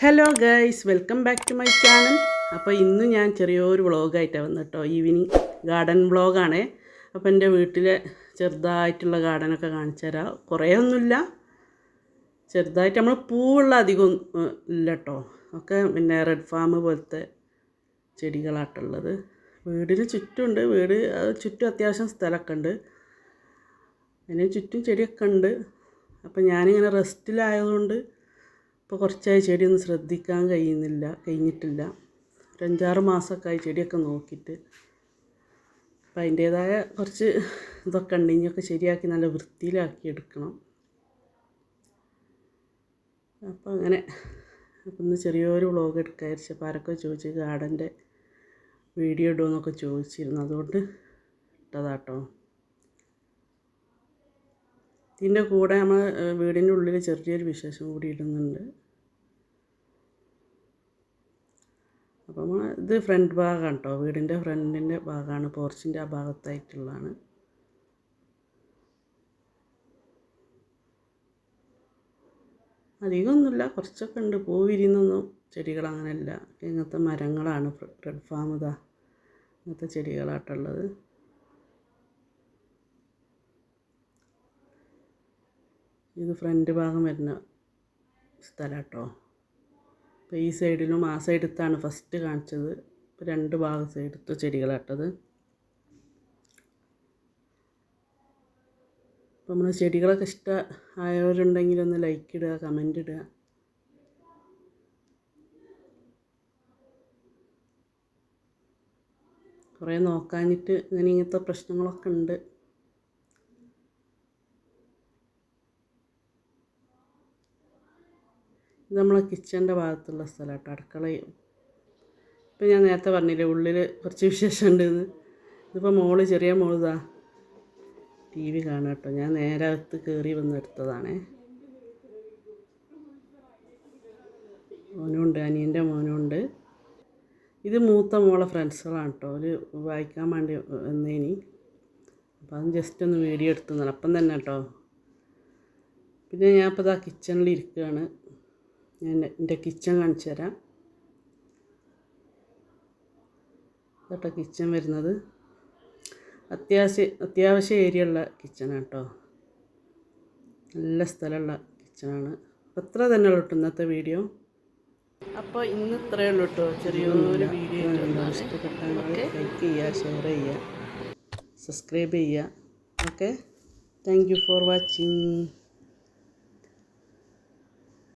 Hello guys welcome back to my channel അപ്പോൾ ഇന്ന് ഞാൻ ചെറിയൊരു വ്ളോഗായിട്ടാണ് വന്നത് കേട്ടോ ഈവനിങ് ഗാർഡൻ വ്ളോഗാണേ അപ്പോൾ എന്റെ വീട്ടിലെ ചെറുതായിട്ടുള്ള ഗാർഡനൊക്കെ കാണിച്ചു തരാം കുറേ ഒന്നുമില്ല ചെറുതായിട്ട് നമ്മൾ പൂവുള്ള അധികം ഇല്ല കേട്ടോ ഒക്കെ പിന്നെ റെഡ് ഫാം പോലത്തെ ചെടികളാട്ടുള്ളത് വീടിന് ചുറ്റുമുണ്ട്. വീട് ചുറ്റും അത്യാവശ്യം സ്ഥലമൊക്കെ ഉണ്ട്. അതിന് ചുറ്റും ചെടിയൊക്കെ ഉണ്ട്. അപ്പോൾ ഞാനിങ്ങനെ റെസ്റ്റിലായതുകൊണ്ട് ഇപ്പോൾ കുറച്ചായി ചെടിയൊന്നും ശ്രദ്ധിക്കാൻ കഴിയുന്നില്ല കഴിഞ്ഞിട്ടില്ല. ഒരു അഞ്ചാറ് മാസമൊക്കെ ആയി ചെടിയൊക്കെ നോക്കിയിട്ട്. അപ്പം അതിന്റേതായ കുറച്ച് ഇതൊക്കെ ഉണ്ട്. ഇനിയൊക്കെ ശരിയാക്കി നല്ല വൃത്തിയിലാക്കി എടുക്കണം. അപ്പോൾ അങ്ങനെ അപ്പം ഇന്ന് ചെറിയൊരു വ്ളോഗ് എടുക്കാതിരിച്ചു അപ്പോൾ ആരൊക്കെ ചോദിച്ചു ഗാർഡന്റെ വീഡിയോ ഇടുമെന്നൊക്കെ ചോദിച്ചിരുന്നു. അതുകൊണ്ട് ഇട്ടതാട്ടോ. ഇതിന്റെ കൂടെ നമ്മൾ വീടിന്റെ ഉള്ളിൽ ചെറിയൊരു വിശേഷം കൂടി ഇടുന്നുണ്ട്. അപ്പം ഇത് ഫ്രണ്ട് ഭാഗമാണ് കേട്ടോ വീടിന്റെ ഫ്രണ്ടിന്റെ ഭാഗമാണ് പോർച്ചിന്റെ ആ ഭാഗത്തായിട്ടുള്ളതാണ്. അധികമൊന്നുമില്ല കുറച്ചൊക്കെ ഉണ്ട്. പൂ വിരിയുന്നൊന്നും ചെടികൾ അങ്ങനെയല്ല ഇങ്ങനത്തെ മരങ്ങളാണ് റെഡ് ഫാം ഇങ്ങനത്തെ ചെടികളാട്ടുള്ളത് ഇത് ഫ്രണ്ട് ഭാഗം വരുന്ന സ്ഥലം കേട്ടോ അപ്പോൾ ഈ സൈഡിലും ആ സൈഡത്താണ് ഫസ്റ്റ് കാണിച്ചത്. ഇപ്പോൾ രണ്ട് ഭാഗം സൈഡത്തെ ചെടികളാട്ടത്. അപ്പോൾ നമ്മൾ ചെടികളൊക്കെ ഇഷ്ടം ആയവരുണ്ടെങ്കിൽ ഒന്ന് ലൈക്ക് ഇടുക കമന്റ് ഇടുക. കുറേ നോക്കാഞ്ഞിട്ട് ഇങ്ങനെ ഇങ്ങനത്തെ പ്രശ്നങ്ങളൊക്കെ ഉണ്ട്. ഇത് നമ്മളെ കിച്ചന്റെ ഭാഗത്തുള്ള സ്ഥലം അടുക്കളയും. ഇപ്പം ഞാൻ നേരത്തെ പറഞ്ഞില്ലേ ഉള്ളിൽ കുറച്ച് വിശേഷം ഇത് ഇതിപ്പോൾ മോൾ ചെറിയ മോളിതാ ടി വി കാണാം കേട്ടോ. ഞാൻ നേരെ അകത്ത് കയറി വന്ന് എടുത്തതാണേ. മോനുണ്ട് അനിയന്റെ മോനുണ്ട്. ഇത് മൂത്ത മോളെ ഫ്രണ്ട്സുകളാണ് കേട്ടോ. ഒരു വായിക്കാൻ വേണ്ടി വന്നേനി. അപ്പം അത് ജസ്റ്റ് ഒന്ന് വീഡിയോ എടുത്തു അപ്പം തന്നെ കേട്ടോ. പിന്നെ ഞാൻ ഇപ്പോൾ ഇതാ കിച്ചണിൽ ഇരിക്കുകയാണ്. ഞാൻ എന്റെ കിച്ചൺ കാണിച്ചു തരാം. കേട്ടോ കിച്ചൺ വരുന്നത്. അത്യാവശ്യം അത്യാവശ്യ ഏരിയ ഉള്ള കിച്ചണാണ് കേട്ടോ നല്ല സ്ഥലമുള്ള കിച്ചണാണ് അപ്പോൾ ഇത്ര തന്നെ ഉള്ളൂ ഇന്നത്തെ വീഡിയോ. അപ്പോൾ ഇന്ന് ഇത്രയേ ഉള്ളൂ കേട്ടോ. ചെറിയൊരു വീഡിയോ ഇഷ്ടപ്പെട്ടാൽ ലൈക്ക് ചെയ്യുക ഷെയർ ചെയ്യുക സബ്സ്ക്രൈബ് ചെയ്യുക. Okay. Thank you for watching